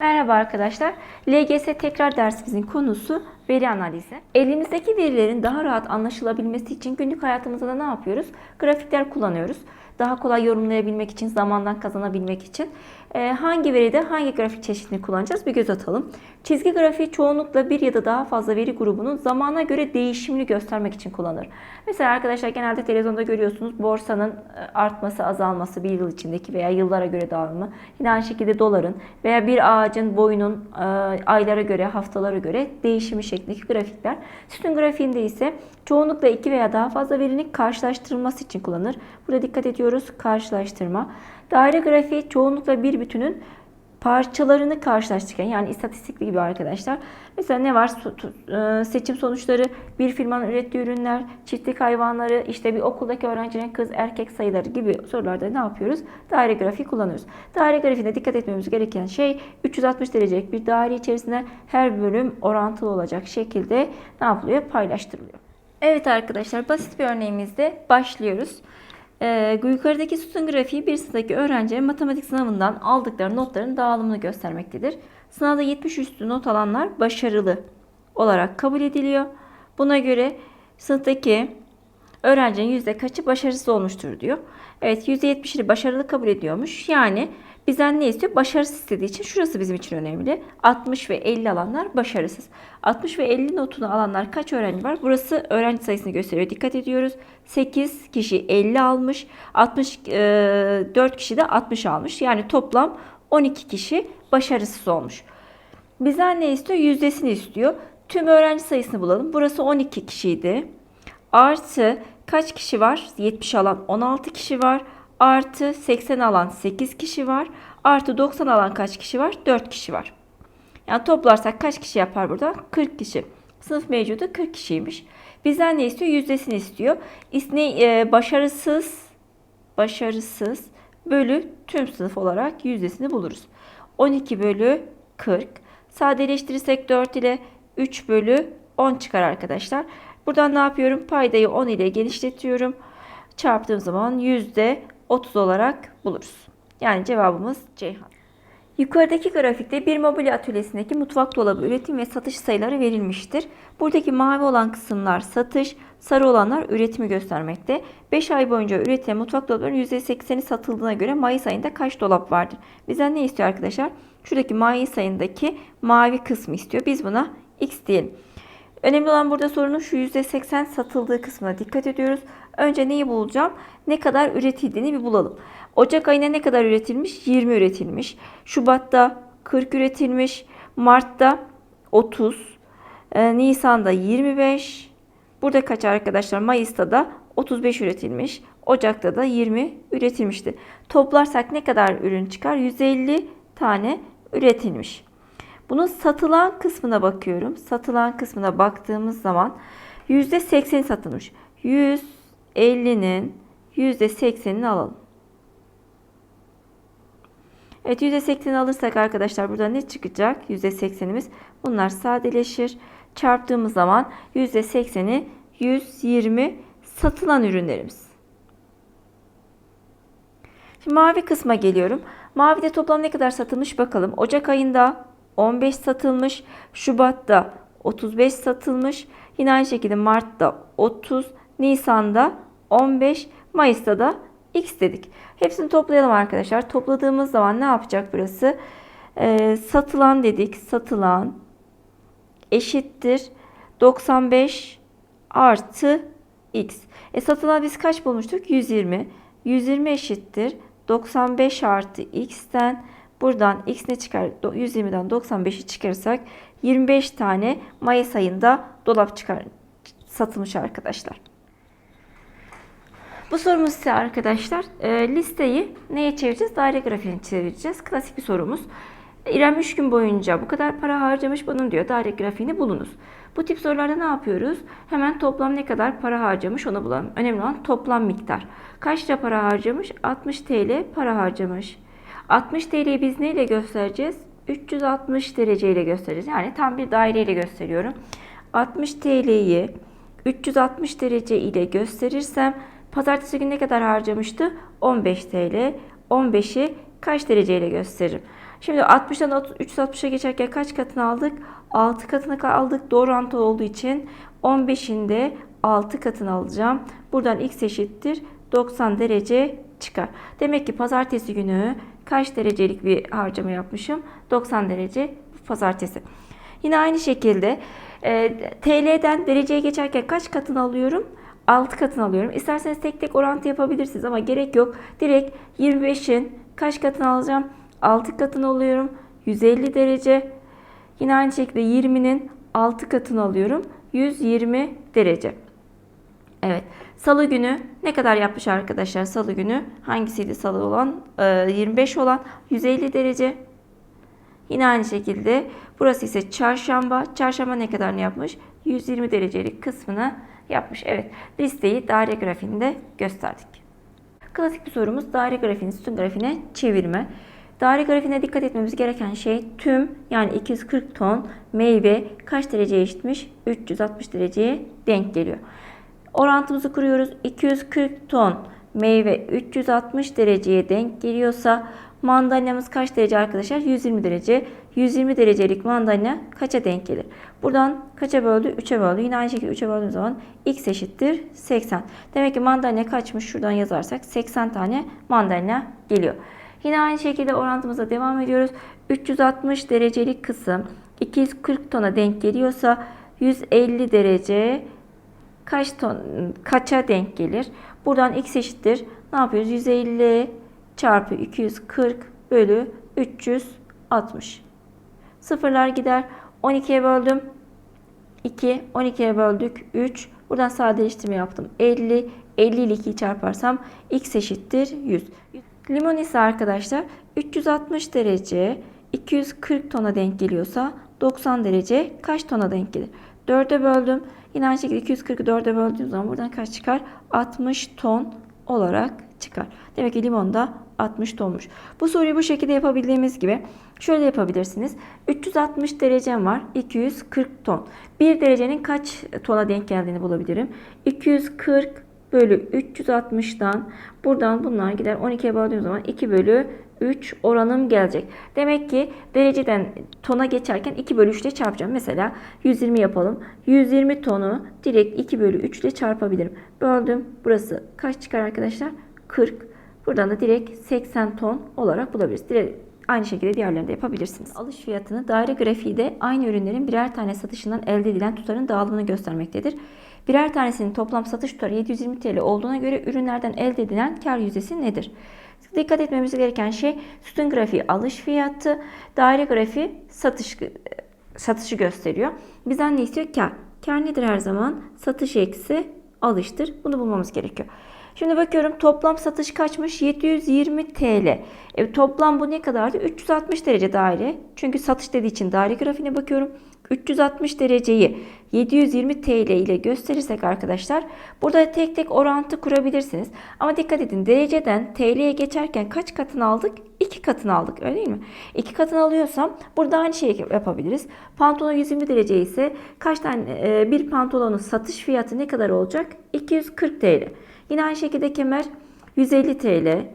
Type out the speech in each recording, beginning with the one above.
Merhaba arkadaşlar. LGS tekrar dersimizin konusu veri analizi. Elimizdeki verilerin daha rahat anlaşılabilmesi için günlük hayatımızda da ne yapıyoruz? Grafikler kullanıyoruz. Daha kolay yorumlayabilmek için, zamandan kazanabilmek için. Ee, hangi veride hangi grafik çeşidini kullanacağız? Bir göz atalım. Çizgi grafiği çoğunlukla bir ya da daha fazla veri grubunun zamana göre değişimini göstermek için kullanılır. Mesela arkadaşlar genelde televizyonda görüyorsunuz borsanın e, artması, azalması bir yıl içindeki veya yıllara göre dağılımı. Yine aynı şekilde doların veya bir ağacın boyunun e, aylara göre, haftalara göre değişimi şeklindeki grafikler. Sütun grafiğinde ise çoğunlukla iki veya daha fazla verinin karşılaştırılması için kullanılır. Burada dikkat ediyoruz karşılaştırma. Daire grafiği çoğunlukla bir bütünün parçalarını karşılaştırırken yani istatistikli gibi arkadaşlar. Mesela ne var? E, Seçim sonuçları, bir firmanın ürettiği ürünler, çiftlik hayvanları, işte bir okuldaki öğrencinin kız erkek sayıları gibi sorularda ne yapıyoruz? Daire grafiği kullanıyoruz. Daire grafiğinde dikkat etmemiz gereken şey 360 derecelik bir daire içerisinde her bölüm orantılı olacak şekilde ne yapılıyor? Paylaştırılıyor. Evet arkadaşlar basit bir örneğimizde başlıyoruz. Ee, yukarıdaki sütun grafiği bir sınıftaki öğrencilerin matematik sınavından aldıkları notların dağılımını göstermektedir. Sınavda 70 üstü not alanlar başarılı olarak kabul ediliyor. Buna göre sınıftaki öğrencinin yüzde kaçı başarısız olmuştur diyor. Evet %70'ini başarılı kabul ediyormuş. Yani bizden ne istiyor? Başarısız istediği için şurası bizim için önemli. 60 ve 50 alanlar başarısız. 60 ve 50 notunu alanlar kaç öğrenci var? Burası öğrenci sayısını gösteriyor. Dikkat ediyoruz. 8 kişi 50 almış. 64 kişi de 60 almış. Yani toplam 12 kişi başarısız olmuş. Bizden ne istiyor? Yüzdesini istiyor. Tüm öğrenci sayısını bulalım. Burası 12 kişiydi. Artı kaç kişi var? 70 alan 16 kişi var. Artı 80 alan 8 kişi var. Artı 90 alan kaç kişi var? 4 kişi var. Yani toplarsak kaç kişi yapar burada? 40 kişi. Sınıf mevcudu 40 kişiymiş. Bizden ne istiyor? Yüzdesini istiyor. İsne, e, başarısız başarısız bölü tüm sınıf olarak yüzdesini buluruz. 12 bölü 40. Sadeleştirirsek 4 ile 3 bölü 10 çıkar arkadaşlar. Buradan ne yapıyorum? Paydayı 10 ile genişletiyorum. Çarptığım zaman yüzde 30 olarak buluruz. Yani cevabımız Ceyhan. Yukarıdaki grafikte bir mobilya atölyesindeki mutfak dolabı üretim ve satış sayıları verilmiştir. Buradaki mavi olan kısımlar satış, sarı olanlar üretimi göstermekte. 5 ay boyunca üretilen mutfak dolaplarının %80'i satıldığına göre Mayıs ayında kaç dolap vardır? Bizden ne istiyor arkadaşlar? Şuradaki Mayıs ayındaki mavi kısmı istiyor. Biz buna X diyelim. Önemli olan burada sorunun şu %80 satıldığı kısmına dikkat ediyoruz. Önce neyi bulacağım? Ne kadar üretildiğini bir bulalım. Ocak ayında ne kadar üretilmiş? 20 üretilmiş. Şubat'ta 40 üretilmiş. Mart'ta 30. Ee, Nisan'da 25. Burada kaç arkadaşlar? Mayıs'ta da 35 üretilmiş. Ocak'ta da 20 üretilmişti. Toplarsak ne kadar ürün çıkar? 150 tane üretilmiş. Bunun satılan kısmına bakıyorum. Satılan kısmına baktığımız zaman %80 satılmış. 150'nin %80'ini alalım. Evet %80'ini alırsak arkadaşlar burada ne çıkacak? %80'imiz bunlar sadeleşir. Çarptığımız zaman %80'i 120 satılan ürünlerimiz. Şimdi mavi kısma geliyorum. Mavide toplam ne kadar satılmış bakalım. Ocak ayında 15 satılmış. Şubat'ta 35 satılmış. Yine aynı şekilde Mart'ta 30. Nisan'da 15. Mayıs'ta da X dedik. Hepsini toplayalım arkadaşlar. Topladığımız zaman ne yapacak burası? Ee, satılan dedik. Satılan eşittir 95 artı X. E satılan biz kaç bulmuştuk? 120. 120 eşittir 95 artı X'ten buradan X ne çıkar? 120'den 95'i çıkarırsak 25 tane Mayıs ayında dolap çıkar satılmış arkadaşlar. Bu sorumuz ise arkadaşlar e, listeyi neye çevireceğiz? Daire grafiğine çevireceğiz. Klasik bir sorumuz. İrem 3 gün boyunca bu kadar para harcamış bunun diyor. Daire grafiğini bulunuz. Bu tip sorularda ne yapıyoruz? Hemen toplam ne kadar para harcamış onu bulalım. Önemli olan toplam miktar. Kaç lira para harcamış? 60 TL para harcamış. 60 TL'yi biz neyle göstereceğiz? 360 derece ile göstereceğiz. Yani tam bir daire ile gösteriyorum. 60 TL'yi 360 derece ile gösterirsem pazartesi günü ne kadar harcamıştı? 15 TL. 15'i kaç dereceyle gösteririm? Şimdi 60'dan 360'a geçerken kaç katını aldık? 6 katını aldık. Doğru orantılı olduğu için 15'in de 6 katını alacağım. Buradan x eşittir 90 derece çıkar. Demek ki pazartesi günü kaç derecelik bir harcama yapmışım? 90 derece pazartesi. Yine aynı şekilde e, TL'den dereceye geçerken kaç katını alıyorum? 6 katını alıyorum. İsterseniz tek tek orantı yapabilirsiniz ama gerek yok. Direkt 25'in kaç katını alacağım? 6 katını alıyorum. 150 derece. Yine aynı şekilde 20'nin 6 katını alıyorum. 120 derece. Evet. Salı günü ne kadar yapmış arkadaşlar salı günü? Hangisiydi salı olan? Ee, 25 olan 150 derece. Yine aynı şekilde burası ise çarşamba. Çarşamba ne kadar ne yapmış? 120 derecelik kısmını yapmış. Evet. Listeyi daire grafiğinde gösterdik. Klasik bir sorumuz daire grafiğini sütun grafiğine çevirme. Daire grafiğine dikkat etmemiz gereken şey tüm yani 240 ton meyve kaç dereceye eşitmiş? 360 dereceye denk geliyor. Orantımızı kuruyoruz. 240 ton meyve 360 dereceye denk geliyorsa mandalinamız kaç derece arkadaşlar? 120 derece. 120 derecelik mandalina kaça denk gelir? Buradan kaça böldü? 3'e böldü. Yine aynı şekilde 3'e böldüğüm zaman x eşittir 80. Demek ki mandalina kaçmış? Şuradan yazarsak 80 tane mandalina geliyor. Yine aynı şekilde orantımıza devam ediyoruz. 360 derecelik kısım 240 tona denk geliyorsa 150 derece kaç ton kaça denk gelir? Buradan x eşittir. Ne yapıyoruz? 150 çarpı 240 bölü 360. Sıfırlar gider. 12'ye böldüm. 2. 12'ye böldük. 3. Buradan sadeleştirme yaptım. 50. 50 ile 2'yi çarparsam x eşittir 100. Limon ise arkadaşlar 360 derece 240 tona denk geliyorsa 90 derece kaç tona denk gelir? 4'e böldüm. Yine aynı şekilde 240'ı 4'e böldüğüm zaman buradan kaç çıkar? 60 ton olarak çıkar. Demek ki limon da 60 tonmuş. Bu soruyu bu şekilde yapabildiğimiz gibi şöyle yapabilirsiniz. 360 derecem var. 240 ton. 1 derecenin kaç tona denk geldiğini bulabilirim. 240 bölü 360'dan buradan bunlar gider 12'ye böldüğüm zaman 2 bölü 3 oranım gelecek. Demek ki dereceden tona geçerken 2 bölü 3 ile çarpacağım. Mesela 120 yapalım. 120 tonu direkt 2 bölü 3 ile çarpabilirim. Böldüm. Burası kaç çıkar arkadaşlar? 40. Buradan da direkt 80 ton olarak bulabiliriz. Direkt aynı şekilde diğerlerini de yapabilirsiniz. Alış fiyatını daire grafiği de aynı ürünlerin birer tane satışından elde edilen tutarın dağılımını göstermektedir. Birer tanesinin toplam satış tutarı 720 TL olduğuna göre ürünlerden elde edilen kar yüzdesi nedir? Dikkat etmemiz gereken şey sütun grafiği alış fiyatı, daire grafiği satış satışı gösteriyor. Bizden ne istiyor? Kar. Kar nedir her zaman? Satış eksi alıştır. Bunu bulmamız gerekiyor. Şimdi bakıyorum toplam satış kaçmış? 720 TL. E, toplam bu ne kadardı? 360 derece daire. Çünkü satış dediği için daire grafiğine bakıyorum. 360 dereceyi 720 TL ile gösterirsek arkadaşlar burada tek tek orantı kurabilirsiniz. Ama dikkat edin dereceden TL'ye geçerken kaç katını aldık? 2 katını aldık öyle değil mi? 2 katını alıyorsam burada aynı şeyi yapabiliriz. Pantolon 120 derece ise kaç tane e, bir pantolonun satış fiyatı ne kadar olacak? 240 TL. Yine aynı şekilde kemer 150 TL.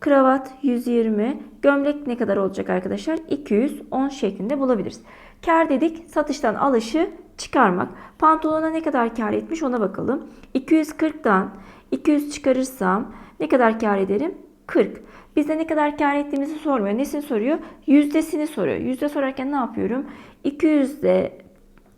Kravat 120. Gömlek ne kadar olacak arkadaşlar? 210 şeklinde bulabiliriz. Kar dedik satıştan alışı çıkarmak. Pantolona ne kadar kar etmiş ona bakalım. 240'dan 200 çıkarırsam ne kadar kar ederim? 40. Bizde ne kadar kar ettiğimizi sormuyor. Nesini soruyor? Yüzdesini soruyor. Yüzde sorarken ne yapıyorum? 200'de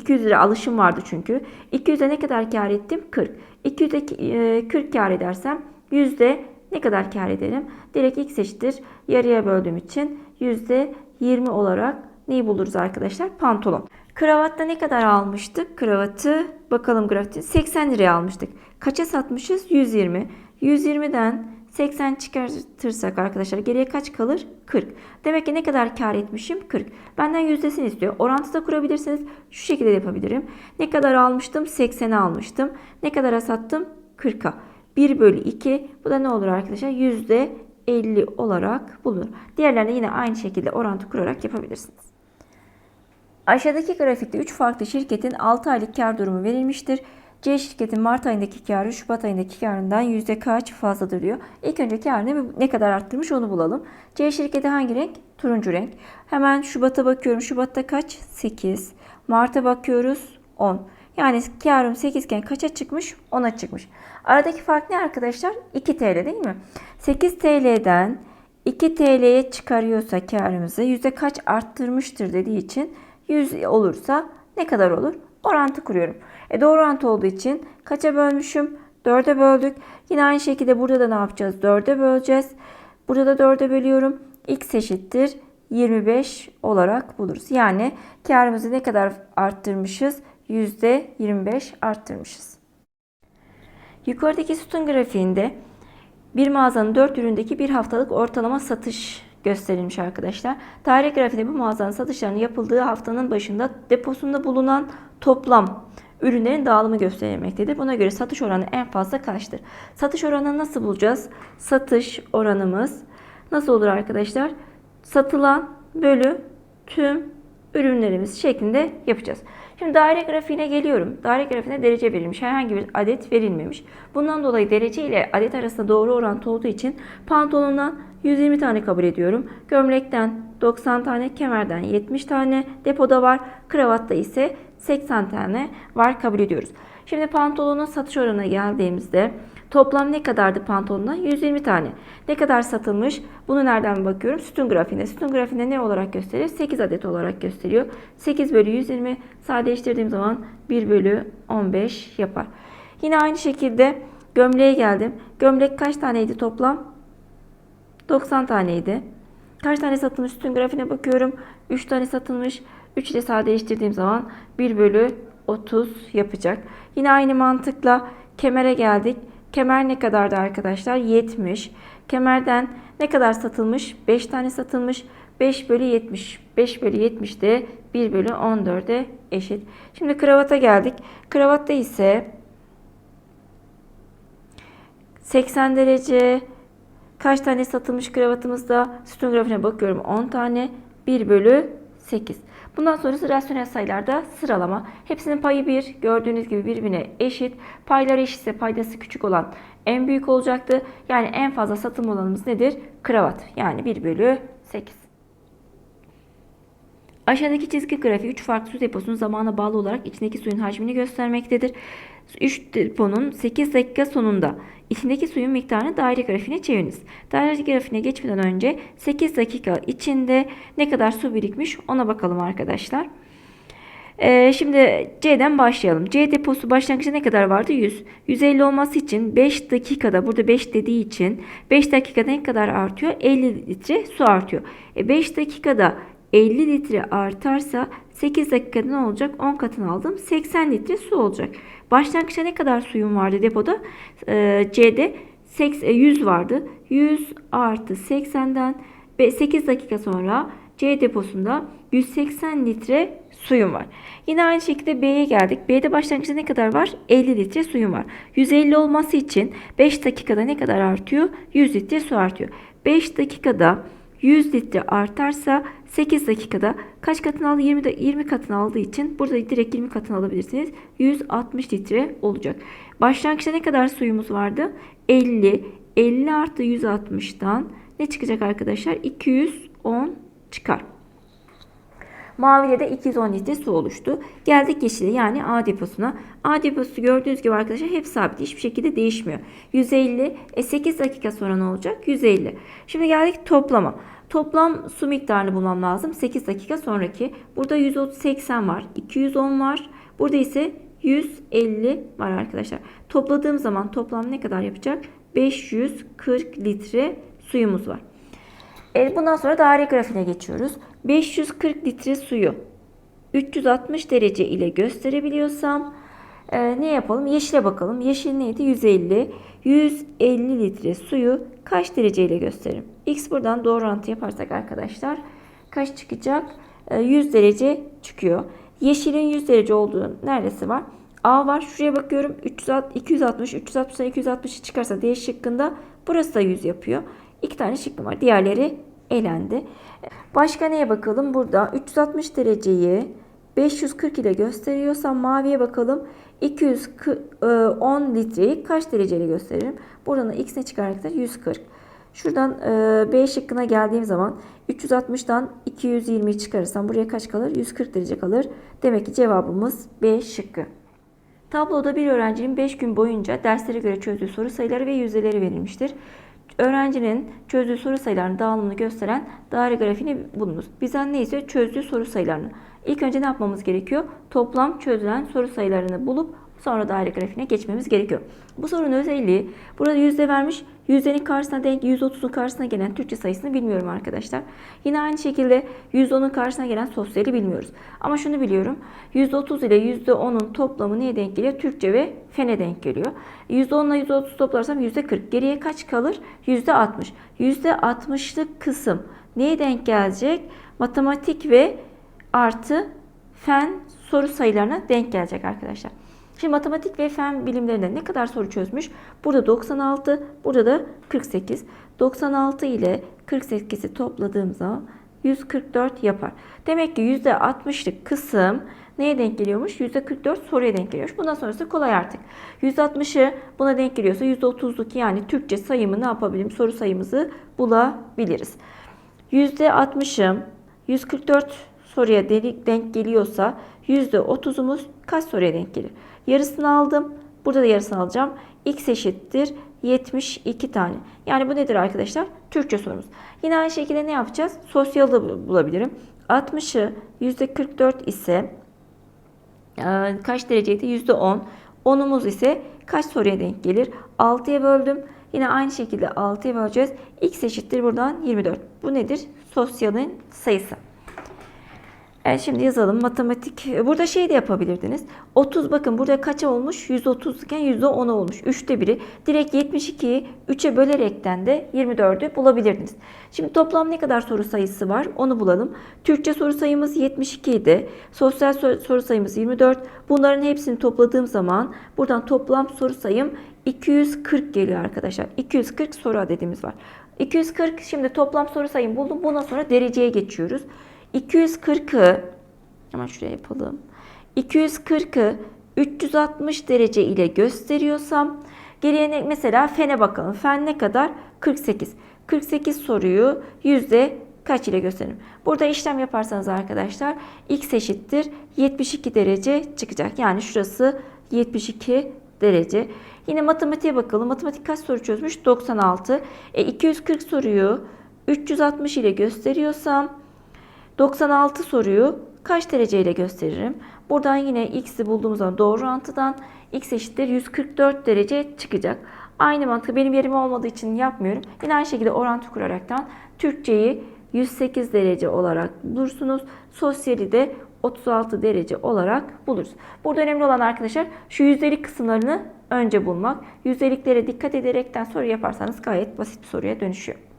200 lira alışım vardı çünkü. 200'e ne kadar kar ettim? 40. 200'e 40 kar edersem yüzde ne kadar kar ederim? Direkt x eşittir. Yarıya böldüğüm için yüzde 20 olarak neyi buluruz arkadaşlar? Pantolon. Kravatta ne kadar almıştık? Kravatı bakalım grafiği 80 liraya almıştık. Kaça satmışız? 120. 120'den 80 çıkartırsak arkadaşlar geriye kaç kalır? 40. Demek ki ne kadar kar etmişim? 40. Benden yüzdesini istiyor. Orantıda kurabilirsiniz. Şu şekilde yapabilirim. Ne kadar almıştım? 80'e almıştım. Ne kadara sattım? 40'a. 1 bölü 2. Bu da ne olur arkadaşlar? Yüzde 50 olarak bulunur. Diğerlerini yine aynı şekilde orantı kurarak yapabilirsiniz. Aşağıdaki grafikte 3 farklı şirketin 6 aylık kar durumu verilmiştir. C şirketin Mart ayındaki karı Şubat ayındaki karından yüzde kaç fazladır diyor. İlk önce karını ne kadar arttırmış onu bulalım. C şirketi hangi renk? Turuncu renk. Hemen Şubat'a bakıyorum. Şubat'ta kaç? 8. Mart'a bakıyoruz. 10. Yani karım 8 iken kaça çıkmış? 10'a çıkmış. Aradaki fark ne arkadaşlar? 2 TL değil mi? 8 TL'den 2 TL'ye çıkarıyorsa karımızı yüzde kaç arttırmıştır dediği için 100 olursa ne kadar olur? Orantı kuruyorum. E doğru orantı olduğu için kaça bölmüşüm? 4'e böldük. Yine aynı şekilde burada da ne yapacağız? 4'e böleceğiz. Burada da 4'e bölüyorum. X eşittir 25 olarak buluruz. Yani karımızı ne kadar arttırmışız? %25 arttırmışız. Yukarıdaki sütun grafiğinde bir mağazanın 4 üründeki bir haftalık ortalama satış gösterilmiş arkadaşlar. Tarih grafiğinde bu mağazanın satışlarının yapıldığı haftanın başında deposunda bulunan toplam ürünlerin dağılımı gösterilmektedir. Buna göre satış oranı en fazla kaçtır? Satış oranını nasıl bulacağız? Satış oranımız nasıl olur arkadaşlar? Satılan bölü tüm ürünlerimiz şeklinde yapacağız. Şimdi daire grafiğine geliyorum. Daire grafiğine derece verilmiş. Herhangi bir adet verilmemiş. Bundan dolayı derece ile adet arasında doğru orantı olduğu için pantolondan 120 tane kabul ediyorum. Gömlekten 90 tane, kemerden 70 tane, depoda var. Kravatta ise 80 tane var kabul ediyoruz. Şimdi pantolonun satış oranına geldiğimizde toplam ne kadardı pantolondan? 120 tane. Ne kadar satılmış? Bunu nereden bakıyorum? Sütun grafiğinde. Sütun grafiğinde ne olarak gösteriyor? 8 adet olarak gösteriyor. 8 bölü 120 sadeleştirdiğim zaman 1 bölü 15 yapar. Yine aynı şekilde gömleğe geldim. Gömlek kaç taneydi toplam? 90 taneydi. Kaç tane satılmış sütun grafiğine bakıyorum. 3 tane satılmış. 3 ile sadeleştirdiğim zaman 1 bölü 30 yapacak. Yine aynı mantıkla kemere geldik. Kemer ne kadardı arkadaşlar? 70. Kemerden ne kadar satılmış? 5 tane satılmış. 5 bölü 70. 5 bölü 70 de 1 bölü 14'e eşit. Şimdi kravata geldik. Kravatta ise 80 derece kaç tane satılmış kravatımızda sütun grafiğine bakıyorum 10 tane 1 bölü 8. Bundan sonrası rasyonel sayılarda sıralama. Hepsinin payı 1. Gördüğünüz gibi birbirine eşit. Paylar eşitse paydası küçük olan en büyük olacaktı. Yani en fazla satım olanımız nedir? Kravat. Yani 1 bölü 8. Aşağıdaki çizgi grafiği 3 farklı su deposunun zamana bağlı olarak içindeki suyun hacmini göstermektedir. 3 deponun 8 dakika sonunda içindeki suyun miktarını daire grafiğine çeviriniz. Daire grafiğine geçmeden önce 8 dakika içinde ne kadar su birikmiş ona bakalım arkadaşlar. Ee, şimdi C'den başlayalım. C deposu başlangıçta ne kadar vardı? 100. 150 olması için 5 dakikada burada 5 dediği için 5 dakikada ne kadar artıyor? 50 litre su artıyor. E 5 dakikada 50 litre artarsa 8 dakikada ne olacak? 10 katını aldım. 80 litre su olacak. Başlangıçta ne kadar suyum vardı depoda? Ee, C'de 100 vardı. 100 artı 80'den 8 dakika sonra C deposunda 180 litre suyum var. Yine aynı şekilde B'ye geldik. B'de başlangıçta ne kadar var? 50 litre suyum var. 150 olması için 5 dakikada ne kadar artıyor? 100 litre su artıyor. 5 dakikada 100 litre artarsa 8 dakikada kaç katını aldı? 20, 20 katını aldığı için burada direkt 20 katını alabilirsiniz. 160 litre olacak. Başlangıçta ne kadar suyumuz vardı? 50. 50 artı 160'dan ne çıkacak arkadaşlar? 210 çıkar. Mavide de 210 litre su oluştu. Geldik yeşile yani A deposuna. A deposu gördüğünüz gibi arkadaşlar hep sabit. Hiçbir şekilde değişmiyor. 150. E 8 dakika sonra ne olacak? 150. Şimdi geldik toplama. Toplam su miktarını bulmam lazım. 8 dakika sonraki. Burada 180 var. 210 var. Burada ise 150 var arkadaşlar. Topladığım zaman toplam ne kadar yapacak? 540 litre suyumuz var. E, bundan sonra daire grafiğine geçiyoruz. 540 litre suyu 360 derece ile gösterebiliyorsam e, ne yapalım? Yeşile bakalım. Yeşil neydi? 150. 150 litre suyu kaç derece ile gösteririm? X buradan doğru orantı yaparsak arkadaşlar kaç çıkacak? E, 100 derece çıkıyor. Yeşilin 100 derece olduğu neresi var? A var. Şuraya bakıyorum. 360, 260, 360'dan 260'ı çıkarsa D şıkkında burası da 100 yapıyor. İki tane şıkkım var. Diğerleri elendi. Başka neye bakalım? Burada 360 dereceyi 540 ile gösteriyorsam maviye bakalım. 210 litreyi kaç dereceyle gösteririm? Buradan da x ne çıkar arkadaşlar? 140. Şuradan e, B şıkkına geldiğim zaman 360'dan 220'yi çıkarırsam buraya kaç kalır? 140 derece kalır. Demek ki cevabımız B şıkkı. Tabloda bir öğrencinin 5 gün boyunca derslere göre çözdüğü soru sayıları ve yüzdeleri verilmiştir. Öğrencinin çözdüğü soru sayılarının dağılımını gösteren daire grafiğini bulunuz. Bizden ne istiyor? Çözdüğü soru sayılarını. İlk önce ne yapmamız gerekiyor? Toplam çözülen soru sayılarını bulup sonra daire grafiğine geçmemiz gerekiyor. Bu sorunun özelliği burada yüzde vermiş. Yüzdenin karşısına denk 130'un karşısına gelen Türkçe sayısını bilmiyorum arkadaşlar. Yine aynı şekilde 110'un karşısına gelen sosyali bilmiyoruz. Ama şunu biliyorum. %30 ile %10'un toplamı neye denk geliyor? Türkçe ve fene denk geliyor. %10 ile %30 toplarsam %40. Geriye kaç kalır? %60. %60'lık kısım neye denk gelecek? Matematik ve artı fen soru sayılarına denk gelecek arkadaşlar. Şimdi matematik ve fen bilimlerinde ne kadar soru çözmüş? Burada 96, burada da 48. 96 ile 48'i topladığım zaman 144 yapar. Demek ki %60'lık kısım neye denk geliyormuş? %44 soruya denk geliyormuş. Bundan sonrası kolay artık. %60'ı buna denk geliyorsa %30'luk yani Türkçe sayımı ne yapabilirim? Soru sayımızı bulabiliriz. %60'ım 144 soruya denk geliyorsa %30'umuz kaç soruya denk gelir? Yarısını aldım. Burada da yarısını alacağım. X eşittir 72 tane. Yani bu nedir arkadaşlar? Türkçe sorumuz. Yine aynı şekilde ne yapacağız? Sosyal da bulabilirim. 60'ı %44 ise e, kaç dereceydi? %10. 10'umuz ise kaç soruya denk gelir? 6'ya böldüm. Yine aynı şekilde 6'ya böleceğiz. X eşittir buradan 24. Bu nedir? Sosyalın sayısı. Evet şimdi yazalım. Matematik. Burada şey de yapabilirdiniz. 30 bakın burada kaça olmuş? 130 iken %10 olmuş. 3'te 1'i. Direkt 72'yi 3'e bölerekten de 24'ü bulabilirdiniz. Şimdi toplam ne kadar soru sayısı var? Onu bulalım. Türkçe soru sayımız 72 idi. Sosyal soru sayımız 24. Bunların hepsini topladığım zaman buradan toplam soru sayım 240 geliyor arkadaşlar. 240 soru adedimiz var. 240 şimdi toplam soru sayım buldum. Bundan sonra dereceye geçiyoruz. 240'ı hemen şuraya yapalım. 240'ı 360 derece ile gösteriyorsam geriye ne, mesela fene bakalım. Fen ne kadar? 48. 48 soruyu yüzde kaç ile gösterelim? Burada işlem yaparsanız arkadaşlar x eşittir 72 derece çıkacak. Yani şurası 72 derece. Yine matematiğe bakalım. Matematik kaç soru çözmüş? 96. E, 240 soruyu 360 ile gösteriyorsam 96 soruyu kaç dereceyle gösteririm? Buradan yine x'i bulduğumuz zaman doğru orantıdan x eşittir 144 derece çıkacak. Aynı mantığı benim yerim olmadığı için yapmıyorum. Yine aynı şekilde orantı kuraraktan Türkçeyi 108 derece olarak bulursunuz. Sosyali de 36 derece olarak buluruz. Burada önemli olan arkadaşlar şu yüzdelik kısımlarını önce bulmak. Yüzdeliklere dikkat ederekten soru yaparsanız gayet basit bir soruya dönüşüyor.